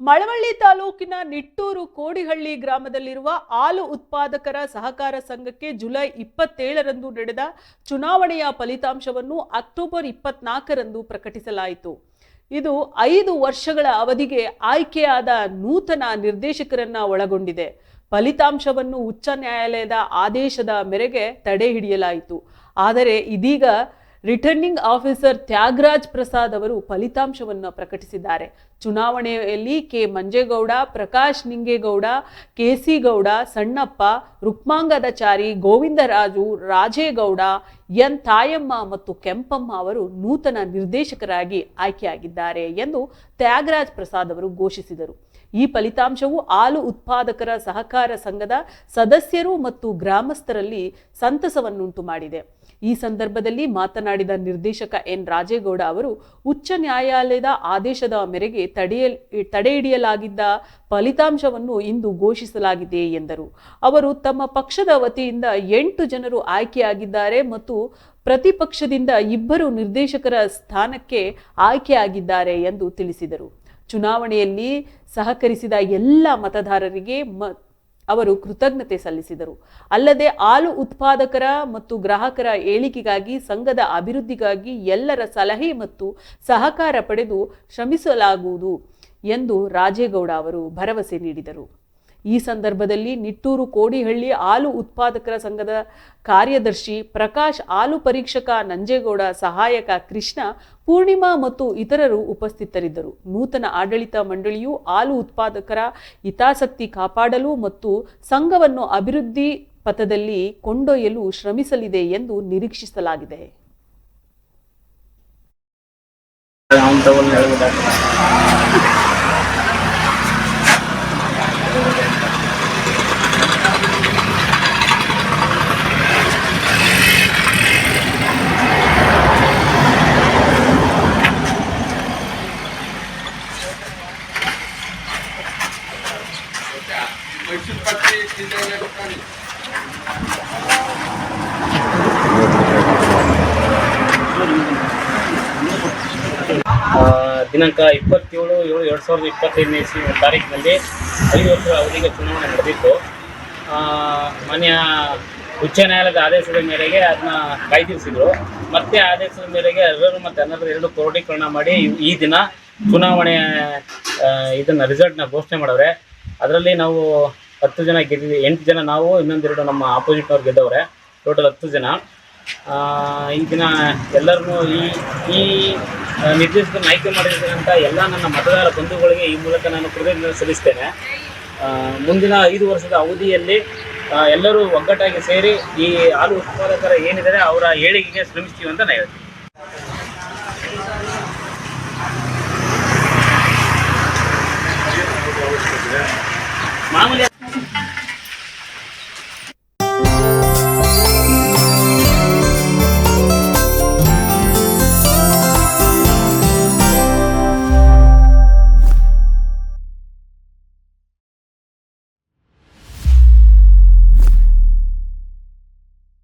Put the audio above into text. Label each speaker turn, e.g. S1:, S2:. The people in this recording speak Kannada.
S1: ಮಳವಳ್ಳಿ ತಾಲೂಕಿನ ನಿಟ್ಟೂರು ಕೋಡಿಹಳ್ಳಿ ಗ್ರಾಮದಲ್ಲಿರುವ ಹಾಲು ಉತ್ಪಾದಕರ ಸಹಕಾರ ಸಂಘಕ್ಕೆ ಜುಲೈ ಇಪ್ಪತ್ತೇಳರಂದು ನಡೆದ ಚುನಾವಣೆಯ ಫಲಿತಾಂಶವನ್ನು ಅಕ್ಟೋಬರ್ ಇಪ್ಪತ್ನಾಲ್ಕರಂದು ಪ್ರಕಟಿಸಲಾಯಿತು. ಇದು ಐದು ವರ್ಷಗಳ ಅವಧಿಗೆ ಆಯ್ಕೆಯಾದ ನೂತನ ನಿರ್ದೇಶಕರನ್ನ ಒಳಗೊಂಡಿದೆ. ಫಲಿತಾಂಶವನ್ನು ಉಚ್ಚ ನ್ಯಾಯಾಲಯದ ಆದೇಶದ ಮೇರೆಗೆ ತಡೆ ಹಿಡಿಯಲಾಯಿತು. ಆದರೆ ಇದೀಗ ರಿಟರ್ನಿಂಗ್ ಆಫೀಸರ್ ತ್ಯಾಗರಾಜ್ ಪ್ರಸಾದ್ ಅವರು ಫಲಿತಾಂಶವನ್ನು ಪ್ರಕಟಿಸಿದ್ದಾರೆ. ಚುನಾವಣೆಯಲ್ಲಿ K. Manjegowda, Prakash Ningegowda K C Gowda, Sannappa, Rukmangadachari, Govindaraju, Rajegowda, N. Thayamma ಮತ್ತು ಕೆಂಪಮ್ಮ ಅವರು ನೂತನ ನಿರ್ದೇಶಕರಾಗಿ ಆಯ್ಕೆಯಾಗಿದ್ದಾರೆ ಎಂದು ತ್ಯಾಗರಾಜ್ ಪ್ರಸಾದ್ ಅವರು ಘೋಷಿಸಿದರು. ಈ ಫಲಿತಾಂಶವು ಹಾಲು ಉತ್ಪಾದಕರ ಸಹಕಾರ ಸಂಘದ ಸದಸ್ಯರು ಮತ್ತು ಗ್ರಾಮಸ್ಥರಲ್ಲಿ ಸಂತಸವನ್ನುಂಟು ಮಾಡಿದೆ. ಈ ಸಂದರ್ಭದಲ್ಲಿ ಮಾತನಾಡಿದ ನಿರ್ದೇಶಕ ಎನ್. ರಾಜೇಗೌಡ ಅವರು, ಉಚ್ಚ ನ್ಯಾಯಾಲಯದ ಆದೇಶದ ಮೇರೆಗೆ ತಡೆಯ ತಡೆಹಿಡಿಯಲಾಗಿದ್ದ ಫಲಿತಾಂಶವನ್ನು ಇಂದು ಘೋಷಿಸಲಾಗಿದೆ ಎಂದರು. ಅವರು, ತಮ್ಮ ಪಕ್ಷದ ವತಿಯಿಂದ ಎಂಟು ಜನರು ಆಯ್ಕೆಯಾಗಿದ್ದಾರೆ ಮತ್ತು ಪ್ರತಿಪಕ್ಷದಿಂದ ಇಬ್ಬರು ನಿರ್ದೇಶಕರ ಸ್ಥಾನಕ್ಕೆ ಆಯ್ಕೆಯಾಗಿದ್ದಾರೆ ಎಂದು ತಿಳಿಸಿದರು. ಚುನಾವಣೆಯಲ್ಲಿ ಸಹಕರಿಸಿದ ಎಲ್ಲ ಮತದಾರರಿಗೆ ಅವರು ಕೃತಜ್ಞತೆ ಸಲ್ಲಿಸಿದರು. ಅಲ್ಲದೆ ಹಾಲು ಉತ್ಪಾದಕರ ಮತ್ತು ಗ್ರಾಹಕರ ಏಳಿಗೆಗಾಗಿ ಸಂಘದ ಅಭಿವೃದ್ಧಿಗಾಗಿ ಎಲ್ಲರ ಸಲಹೆ ಮತ್ತು ಸಹಕಾರ ಪಡೆದು ಶ್ರಮಿಸಲಾಗುವುದು ಎಂದು ರಾಜೇಗೌಡ ಅವರು ಭರವಸೆ ನೀಡಿದರು. ಈ ಸಂದರ್ಭದಲ್ಲಿ ನಿಟ್ಟೂರು ಕೋಡಿಹಳ್ಳಿ ಹಾಲು ಉತ್ಪಾದಕರ ಸಂಘದ ಕಾರ್ಯದರ್ಶಿ ಪ್ರಕಾಶ್, ಹಾಲು ಪರೀಕ್ಷಕ ನಂಜೇಗೌಡ, ಸಹಾಯಕ ಕೃಷ್ಣ, ಪೂರ್ಣಿಮಾ ಮತ್ತು ಇತರರು ಉಪಸ್ಥಿತರಿದ್ದರು. ನೂತನ ಆಡಳಿತ ಮಂಡಳಿಯು ಹಾಲು ಉತ್ಪಾದಕರ ಹಿತಾಸಕ್ತಿ ಕಾಪಾಡಲು ಮತ್ತು ಸಂಘವನ್ನು ಅಭಿವೃದ್ಧಿ ಪಥದಲ್ಲಿ ಕೊಂಡೊಯ್ಯಲು ಶ್ರಮಿಸಲಿದೆ ಎಂದು ನಿರೀಕ್ಷಿಸಲಾಗಿದೆ.
S2: ದಿನಾಂಕ ಇಪ್ಪತ್ತೇಳು ಏಳು ಎರಡು ಸಾವಿರದ ಇಪ್ಪತ್ತೈದನೇ ಇಸ್ವಿ ತಾರೀಕಿನಲ್ಲಿ ಐದು ವರ್ಷ ಅವಧಿಗೆ ಚುನಾವಣೆ ನಡೆದಿತ್ತು. ಮಾನ್ಯ ಉಚ್ಚ ನ್ಯಾಯಾಲಯದ ಆದೇಶದ ಮೇರೆಗೆ ಅದನ್ನ ಕಾಯ್ದಿರಿಸಿದ್ರು. ಮತ್ತೆ ಆದೇಶದ ಮೇರೆಗೆ ಹದಿನಾರು ಮತ್ತು ಹನ್ನೆರಡು ಎರಡು ಕ್ರೋಢೀಕರಣ ಮಾಡಿ ಈ ದಿನ ಚುನಾವಣೆ ಇದನ್ನು ರಿಸಲ್ಟ್ನ ಘೋಷಣೆ ಮಾಡವ್ರೆ ಅದರಲ್ಲಿ ನಾವು ಹತ್ತು ಜನ ಗೆದ್ದಿದ್ವಿ, ಎಂಟು ಜನ ನಾವು, ಇನ್ನೊಂದೆರಡು ನಮ್ಮ ಆಪೋಸಿಟ್ನವ್ರು ಗೆದ್ದವ್ರೆ ಟೋಟಲ್ ಹತ್ತು ಜನ. ಈ ದಿನ ಎಲ್ಲರನ್ನೂ ಈ ಈ ನಿರ್ದೇಶಕರನ್ನ ಆಯ್ಕೆ ಮಾಡಿರ್ತಕ್ಕಂಥ ಎಲ್ಲ ನನ್ನ ಮತದಾರ ಬಂಧುಗಳಿಗೆ ಈ ಮೂಲಕ ನಾನು ಕೃತಜ್ಞತೆ ಸಲ್ಲಿಸ್ತೇನೆ. ಮುಂದಿನ ಐದು ವರ್ಷದ ಅವಧಿಯಲ್ಲಿ ಎಲ್ಲರೂ ಒಗ್ಗಟ್ಟಾಗಿ ಸೇರಿ ಈ ಹಾಲು ಉತ್ಪಾದಕರ ಏನಿದ್ದಾರೆ ಅವರ ಏಳಿಗೆಗೆ ಶ್ರಮಿಸ್ತೀವಿ ಅಂತ ನಾನು ಹೇಳ್ತೀನಿ. мама